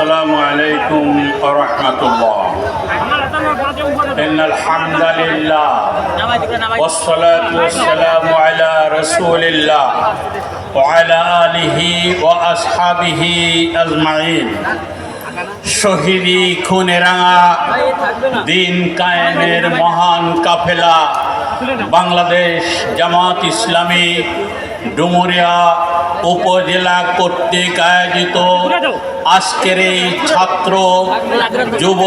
السلام عليكم ورحمة الله إن الحمد لله والصلاة والسلام على رسول الله وعلى آله وأصحابه أجمعين শহীদি খুনেরাঙা দিন কায়েমের মহান কাফেলা বাংলাদেশ জামাত ইসলামী ডুমুরিয়া উপজেলা কর্তৃক আয়োজিত আজকের এই ছাত্র যুব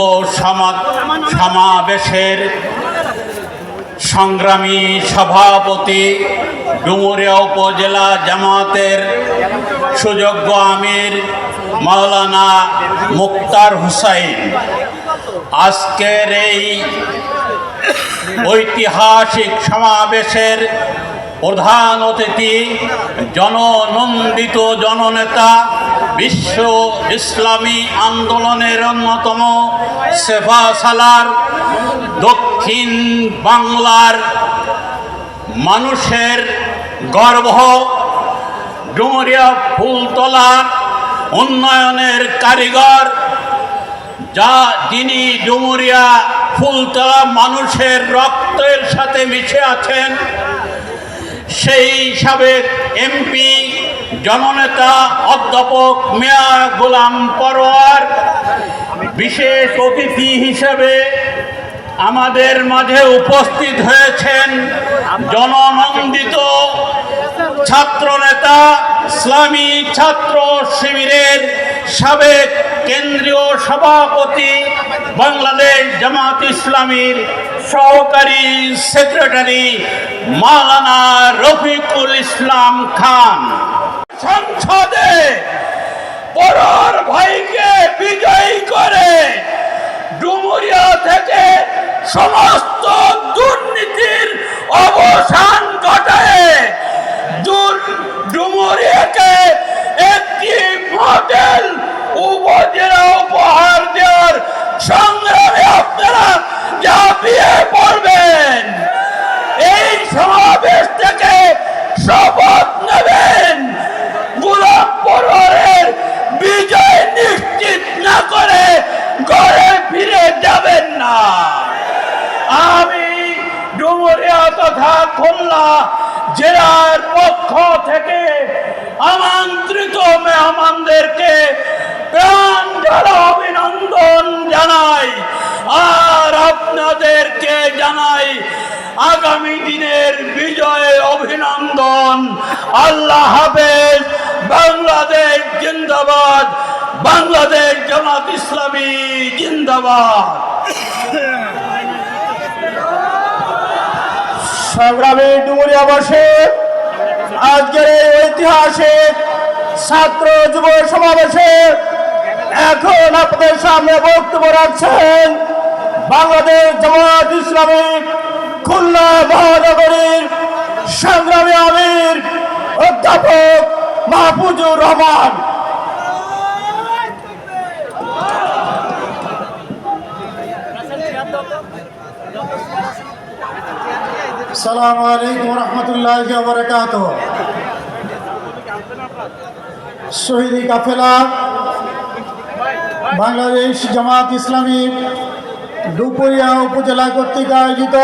সমাবেশের সংগ্রামী সভাপতি ডুমুরিয়া উপজেলা জামাতের সুযোগ্য আমির মাওলানা মুক্তার হুসাইন। আজকের এই ঐতিহাসিক সমাবেশের প্রধান অতিথি জননন্দিত জননেতা, বিশ্ব ইসলামী আন্দোলনের অন্যতম সেফা সালার দক্ষিণ বাংলার মানুষের গর্ব, ডুমরিয়া ফুলতলা উন্নয়নের কারিগর, যা যিনি ডুমুরিয়া ফুলতলা মানুষের রক্তের সাথে মিশে আছেন সেই সাবেক এমপি জননেতা, অধ্যাপক মিয়া গোলাম পরোয়ার, বিশেষ অতিথি হিসেবে আমাদের মাঝে উপস্থিত হয়েছেন জননন্দিত ছাত্রনেতা, ইসলামী ছাত্র শিবিরের সাবেক কেন্দ্রীয় সভাপতি বাংলাদেশ জামাত ইসলামীর সহকারী সেক্রেটারি মাওলানা রফিকুল ইসলাম খান। সংসদে পরার ভাইকে বিজয়ী করে ডুমুরিয়া থেকে সমস্ত দুর্নীতির অবসান ঘটায় ডুমুরিয়াকে একটি মডেল উপজেলা উপহার দেওয়ার সংগ্রামে আপনারা ঝাঁপিয়ে পড়বেন এই সমাবেশ থেকে শপথ নেবেন। গোলাম পরিবারের বিজয় নিশ্চিত না করে ঘরে ফিরে যাবেন না। আমি ডুমুরিয়া তথা খুলনা জেলার পক্ষ থেকে আমন্ত্রিত মেহমানদেরকে প্রাণ অভিনন্দন জানাই। আর আপনাদেরকে জানাই, আগামী দিনের বিজয়ে অভিনন্দন। আল্লাহ হাফেজ, বাংলাদেশ জিন্দাবাদ, বাংলাদেশ জামাত ইসলামী জিন্দাবাদ। সংগ্রামী ডুমুরিয়াবাসী আজকের এই ঐতিহাসিক ছাত্র যুব সমাবেশে এখন আপনাদের সামনে বক্তব্য রাখছেন বাংলাদেশ জামাত ইসলামী খুলনা মহানগরীর সংগ্রামী আমির অধ্যাপক মাহফুজুর রহমান। সালাম আলাইকুম রহমতুল্লাহ বরকাত শহীদি কাফেলা, বাংলাদেশ জামাত ইসলামী দুপুরিয়া উপজেলা কর্তৃক আয়োজিত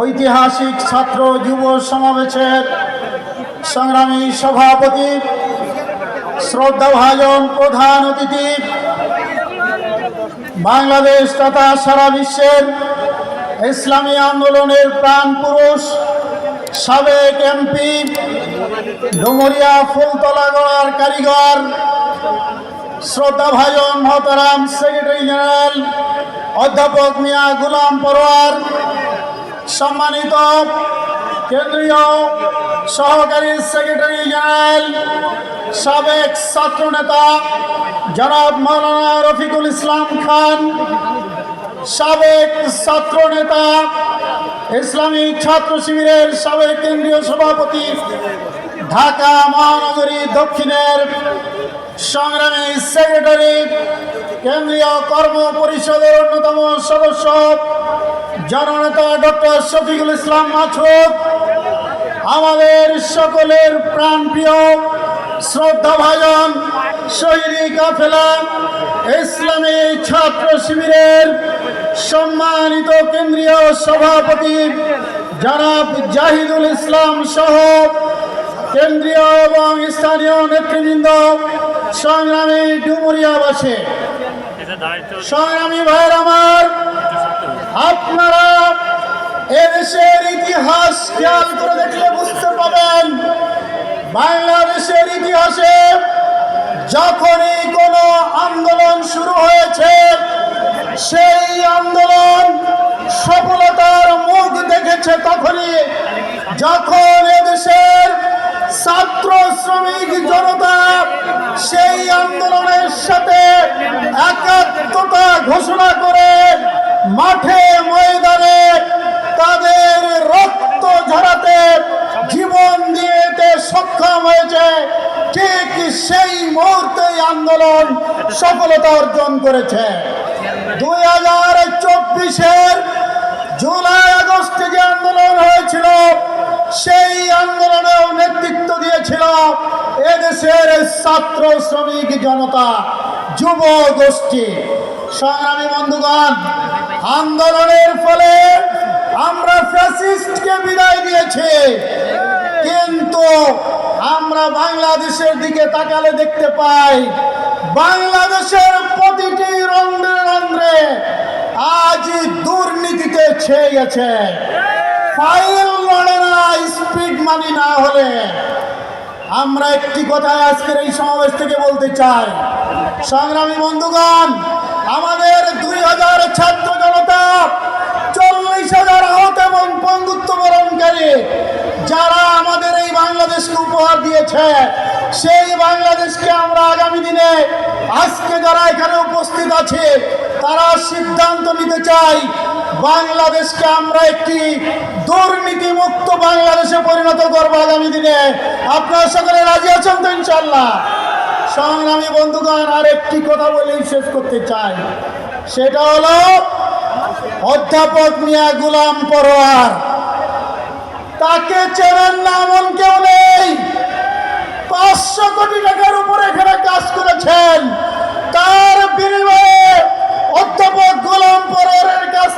ঐতিহাসিক ছাত্র যুব সমাবেশের সংগ্রামী সভাপতি, শ্রদ্ধাভাজন প্রধান অতিথি, বাংলাদেশ তথা সারা বিশ্বের ইসলামী আন্দোলনের প্রাণ পুরুষ, সাবেক এমপি, ডুমুরিয়া ফুলতলা গড়ার কারিগর শ্রদ্ধা ভাজন মহতারাম সেক্রেটারি জেনারেল, অধ্যাপক মিয়া গুলাম পরোয়ার, সম্মানিত কেন্দ্রীয় সহকারী সেক্রেটারি জেনারেল, সাবেক ছাত্রনেতা জনাব মৌলানা রফিকুল ইসলাম খান সাবেক ছাত্র নেতা ইসলামী ছাত্র শিবিরের সাবেক কেন্দ্রীয় সভাপতি, ঢাকা মহানগরী দক্ষিণের সংগ্রামী সেক্রেটারি, কেন্দ্রীয় কর্ম পরিষদের অন্যতম সদস্য, জননেতা ডক্টর শফিকুল ইসলাম মাছুদ আমাদের সকলের প্রাণপ্রিয় শ্রদ্ধা ভাজন শহীদি কাফেলা ইসলামী ছাত্র শিবিরের সম্মানিত কেন্দ্রীয় সভাপতি জনাব জাহিদুল ইসলাম সহ কেন্দ্রীয় এবং স্থানীয় নেতৃবৃন্দ, সংগ্রামী ডুমুরিয়াবাসী। সংগ্রামী ভাইয়ের আমার, আপনারা এদেশের ইতিহাস খেয়াল করে দেখলে বুঝতে পাবেন বাংলাদেশের ইতিহাসে যখনই কোনো আন্দোলন শুরু হয়েছে, সেই আন্দোলন সফলতার মুখ দেখেছে তখনই। যখন এদেশের ছাত্র শ্রমিক জনতা সেই আন্দোলনের সাথে একাত্মতা ঘোষণা করে মাঠে ময়দানে তাদের রক্ত ঝরাতে জীবন দিতে সক্ষম হয়েছে। ঠিক সেই মুহূর্তে আন্দোলন সফলতা অর্জন করেছে। দুই হাজার চব্বিশের জুলাই আগস্টে যে আন্দোলন হয়েছিল, সেই আন্দোলনেও নেতৃত্ব দিয়েছিল এদেশের ছাত্র শ্রমিক জনতা, যুব গোষ্ঠী। সংগ্রামী বন্ধুগণ, আন্দোলনের ফলে আমরা ফ্যাসিস্টকে বিদায় দিয়েছি। কিন্তু আমরা বাংলাদেশের দিকে তাকালে দেখতে পাই, বাংলাদেশের প্রতিটি রন্ধ্রে রন্ধ্রে আজ দুর্নীতিতে ছেয়ে গেছে। ফাইল লড়ে না, স্পিড মানি না হলে। আমরা একটি কথা আজকের এই সমাবেশ থেকে বলতে চাই। সংগ্রামী বন্ধুগণ, আমাদের দুই হাজার ছাত্র জনতা চল্লিশ হাজার আহত এবং বন্ধুত্ব বরণকারী যারা আমাদের এই বাংলাদেশকে উপহার দিয়েছে, সেই বাংলাদেশকে আমরা আগামী দিনে আজকে যারা এখানে উপস্থিত আছে, তারা সিদ্ধান্ত নিতে চাই, বাংলাদেশকে আমরা একটি দুর্নীতি মুক্ত বাংলাদেশে পরিণত করব আগামী দিনে। আপনারা সকলে রাজি আছেন তো ইনশাল্লাহ সংগ্রামী বন্ধুগণ আর একটি কথা বলেই শেষ করতে চাই। সেটা হলো অধ্যাপক মিয়া গুলাম পরোয়ার। তাকে চেনেন না এমন কেউ নেই। পাঁচশো কোটি টাকার উপরে এখানে কাজ করেছেন। তার বিনিময়ে অধ্যাপক গোলাম পরের কাছ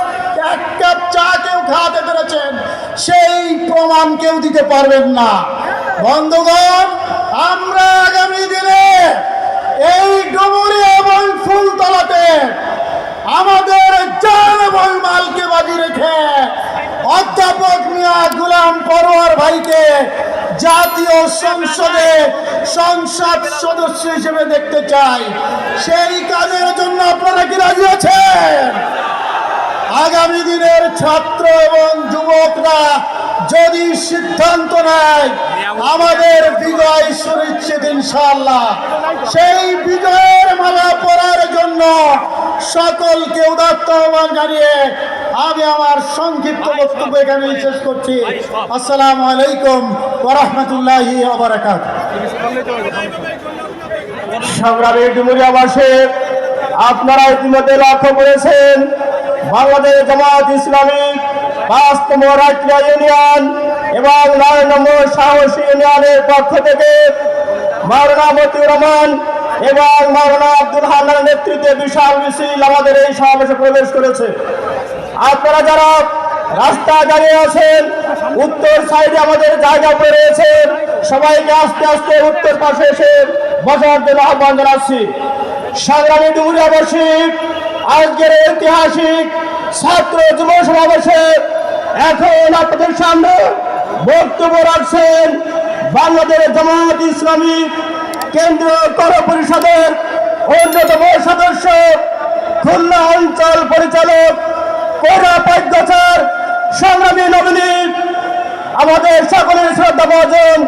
এক কাপ চা কেউ খাওয়াতে পেরেছেন। সেই প্রমাণ কেউ দিতে পারবেন না। বন্ধুগণ, আমরা আগামী দিনে এই ডুমুরি এবং ফুলতলাতে আমাদের জান এবং মালকে বাজি রেখে অধ্যাপক মিয়া গুলাম পরোয়ার ভাইকে জাতীয় সংসদে সংসদ সদস্য হিসেবে দেখতে চাই। সেই কাজের জন্য আপনারা কি রাজি আছেন? আগামী দিনের ছাত্র এবং যুবকরা যদি সিদ্ধান্ত নেয়, আমাদের বিজয় সুনিশ্চিত ইনশাল্লাহ সেই বিজয়ের মালা পড়ার জন্য সকলকে উদাত্ত আহ্বান জানিয়ে আমি আমার সংক্ষিপ্ত বক্তব্য এখানে শেষ করছি। আসসালামু আলাইকুম ওরহমতুল্লাহি আবরাকাত সংগ্রামী ডুমুরিয়াবাসী, আপনারা ইতিমধ্যে লক্ষ্য করেছেন, বাংলাদেশ জামাত ইসলামী ইউনিয়ন এবং নয় নম্বর সাহসী ইউনিয়নের পক্ষ থেকে এবং নেতৃত্বে বিশাল মিছিল আমাদের এই সমাবেশে প্রবেশ করেছে। আপনারা যারা রাস্তা দাঁড়িয়ে আছেন, উত্তর সাইডে আমাদের জায়গা রয়েছে, সবাইকে আস্তে আস্তে উত্তর পাশে এসে বসার জন্য আহ্বান জানাচ্ছি। সংগ্রামী ডুমুরিয়াবাসী আজকের ঐতিহাসিক ছাত্র যুব সমাবেশে এখন আপনাদের সামনে বক্তব্য রাখছেন বাংলাদেশ জামাত ইসলামী কেন্দ্রীয় কর পরিষদের অন্যতম সদস্য, খুলনা অঞ্চল পরিচালক, কোরা সংগ্রামী নবীনী, আমাদের সকলের শ্রদ্ধা ভাজন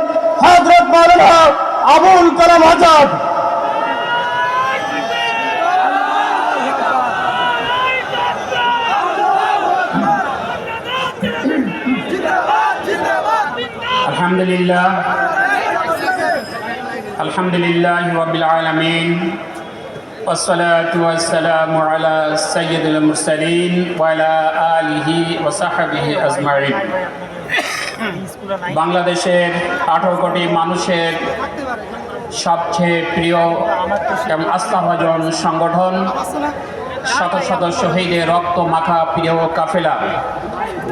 হজরত মাওলানা আবুল কালাম আজাদ। الحمد لله الحمد لله رب العالمين والصلاة والسلام على سيد المرسلين وعلى آله وصحبه أجمعين বাংলাদেশের আঠারো কোটি মানুষের সবচেয়ে প্রিয় এবং আস্থাভাজন সংগঠন শত শত শহীদের রক্ত মাখা প্রিয় কাফেলা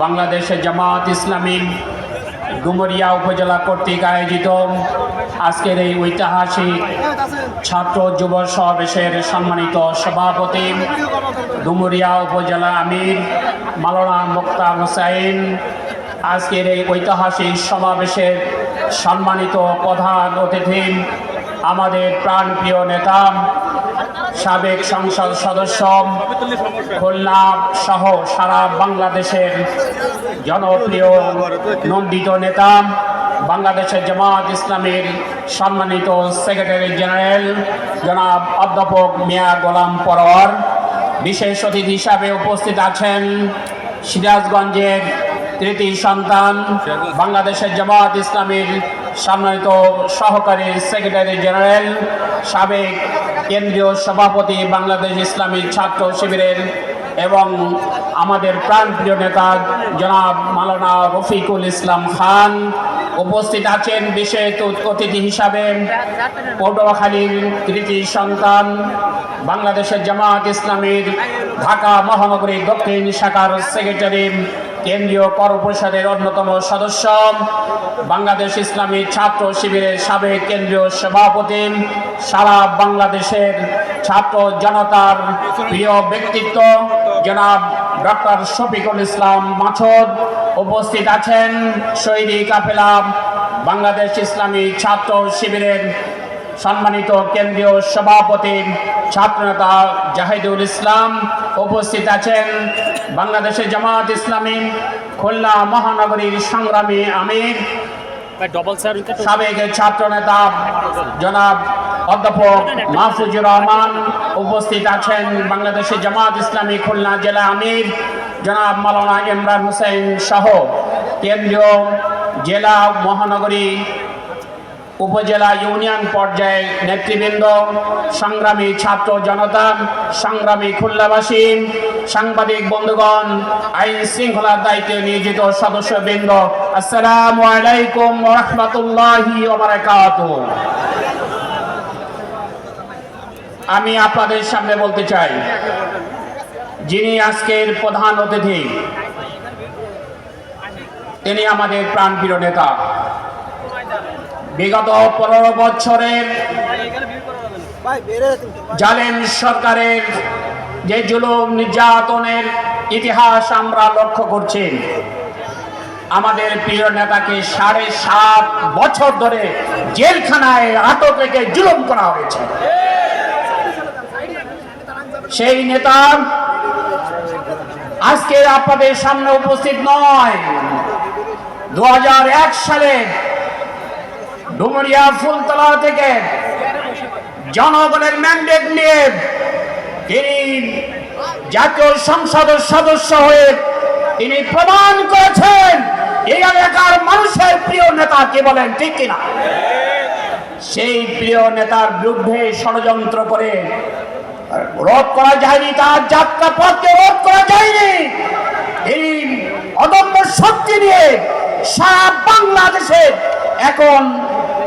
বাংলাদেশের জামাত ইসলামী ডুমরিয়া উপজেলা কর্তৃক আয়োজিত আজকের এই ঐতিহাসিক ছাত্র যুব সমাবেশের সম্মানিত সভাপতি ডুমুরিয়া উপজেলা আমির মালানা মুক্তার হোসাইন। আজকের এই ঐতিহাসিক সমাবেশের সম্মানিত প্রধান অতিথি আমাদের প্রাণপ্রিয় নেতা সাবেক সংসদ সদস্য খুলনা সহ সারা বাংলাদেশের জনপ্রিয় নন্দিত নেতা, বাংলাদেশের জামাত ইসলামের সম্মানিত সেক্রেটারি জেনারেল জনাব অধ্যাপক মিয়া গোলাম পরোয়ার। বিশেষ অতিথি হিসাবে উপস্থিত আছেন সিরাজগঞ্জের তৃতীয় সন্তান, বাংলাদেশের জামাত ইসলামের সম্মানিত সহকারী সেক্রেটারি জেনারেল, সাবেক কেন্দ্রীয় সভাপতি বাংলাদেশ ইসলামী ছাত্র শিবিরের এবং আমাদের প্রাণপ্রিয় নেতা জনাব মালানা রফিকুল ইসলাম খান উপস্থিত আছেন বিশেষ অতিথি হিসাবে। পটুয়াখালীর কৃতি সন্তান বাংলাদেশের জামাত ইসলামীর ঢাকা মহানগরী দক্ষিণ শাখার সেক্রেটারি কেন্দ্রীয় কর পরিষদের অন্যতম সদস্য। বাংলাদেশ ইসলামী ছাত্র শিবিরের সাবেক কেন্দ্রীয় সভাপতি। সারা বাংলাদেশের ছাত্র জনতার প্রিয় ব্যক্তিত্ব, জনাব ডক্টর শফিকুল ইসলাম মাছদ উপস্থিত আছেন। শহীদি কাফেলা, বাংলাদেশ ইসলামী ছাত্র শিবিরের সম্মানিত কেন্দ্রীয় সভাপতি ছাত্রনেতা জাহিদুল ইসলাম উপস্থিত আছেন। বাংলাদেশের জামাত ইসলামী খুলনা মহানগরীর সংগ্রামী আমির সাবেক ছাত্রনেতা জনাব অধ্যাপক মাহফুজুর রহমান উপস্থিত আছেন। বাংলাদেশের জামাত ইসলামী খুলনা জেলা আমির জনাব মালানা ইমরান হোসেন সহ কেন্দ্রীয় জেলা মহানগরী উপজেলা ইউনিয়ন পর্যায়ে নেতৃবৃন্দ, সংগ্রামী ছাত্র জনতা, সংগ্রামী খুলনাবাসী, সাংবাদিক বন্ধুগণ, আইন শৃঙ্খলার দায়িত্বে নিয়োজিত সদস্যবৃন্দ, আসসালামু আলাইকুম রহমতুল্লাহি আমি আপনাদের সামনে বলতে চাই, যিনি আজকের প্রধান অতিথি, তিনি আমাদের প্রাণপ্রিয় নেতা। বিগত পনেরো বছরের জালেম সরকারের যে জুলুম নির্যাতনের ইতিহাস আমরা লক্ষ্য করছি। আমাদের প্রিয় নেতাকে সাড়ে সাত বছর ধরে জেলখানায় আটক রেখে জুলুম করা হয়েছে। সেই নেতা আজকে আপনাদের সামনে উপস্থিত নয়। দু সালে ডুমুরিয়া ফুলতলা থেকে জনগণের ম্যান্ডেট নিয়ে তিনি জাতীয় সংসদের সদস্য হয়ে তিনি প্রমাণ করেছেন, এই এলাকার মানুষের প্রিয় নেতা কে বলেন, ঠিক কিনা? সেই প্রিয় নেতার বিরুদ্ধে ষড়যন্ত্র করে রোধ করা যায়নি, তার যাত্রা পথকে রোধ করা যায়নি। এই অদম্য শক্তি নিয়ে সারা বাংলাদেশে এখন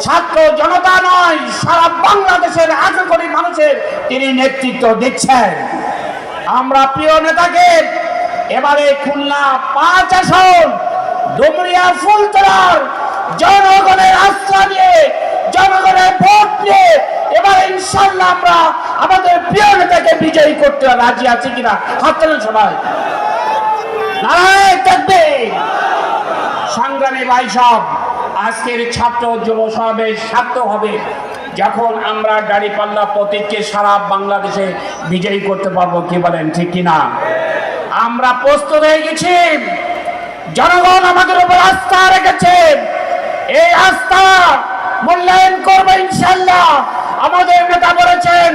ছাত্র জনতা নয়, সারা বাংলাদেশের আশা কোটি মানুষের তিনি নেতৃত্ব দিচ্ছেন। আমরা প্রিয় নেতাকে এবারে খুলনা পাঁচ আসন, ডুমরিয়া ফুলতলার জনগণের আস্থা নিয়ে, জনগণের ভোট নিয়ে এবার ইনশাল্লাহ আমরা আমাদের প্রিয় নেতাকে বিজয়ী করতে রাজি আছি কিনা হাত তোলেন সবাই। নারায়ণ থাকবে। সংগ্রামী ভাই সব আজকের ছাত্র যুব সমাবেশ সার্থক হবে যখন আমরা গাড়ি পাল্লা প্রতীককে সারা বাংলাদেশে বিজয়ী করতে পারব, কি বলেন, ঠিক কিনা? আমরা প্রস্তুত হয়ে গেছি। জনগণ আমাদের উপর আস্থা রেখেছে। এই আস্থা মূল্যায়ন করব ইনশাল্লাহ আমাদের নেতা বলেছেন,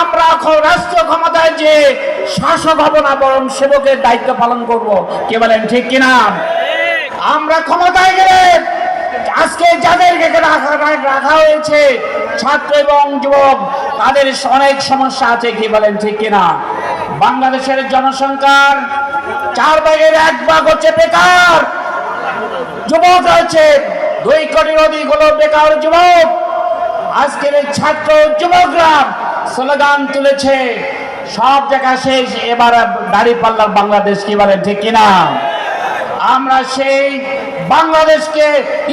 আমরা রাষ্ট্র ক্ষমতায় যে শাসক হব না, বরং সেবকের দায়িত্ব পালন করব, কে বলেন, ঠিক কিনা? আমরা ক্ষমতায় গেলে আজকে যাদেরকে রাখা হয়েছে, ছাত্র এবং যুবক, তাদের অনেক সমস্যা আছে, কি বলেন ঠিক কিনা? বাংলাদেশের জনসংখ্যার চার ভাগের এক ভাগ হচ্ছে বেকার। যুবক রয়েছে, দুই কোটির অধিক হলো বেকার যুবক। আজকের ছাত্র যুবকরা স্লোগান তুলেছে, সব জায়গা শেষ, এবার দাড়ি পাল্লার বাংলাদেশ, কি বলেন ঠিক কিনা? আমরা সেই বাংলাদেশকে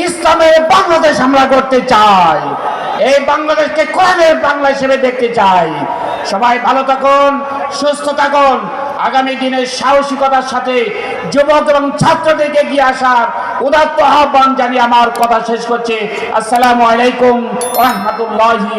ইসলামের বাংলাদেশ আমরা করতে চাই। এই বাংলাদেশকে কোরআনের বাংলা হিসেবে দেখতে চাই। সবাই ভালো থাকুন, সুস্থ থাকুন। আগামী দিনের সাহসিকতার সাথে যুবক এবং ছাত্রদেরকে গিয়ে আসার উদাত্ত আহ্বান জানিয়ে আমার কথা শেষ করছে। আসসালামু আলাইকুম রহমতুল্লাহি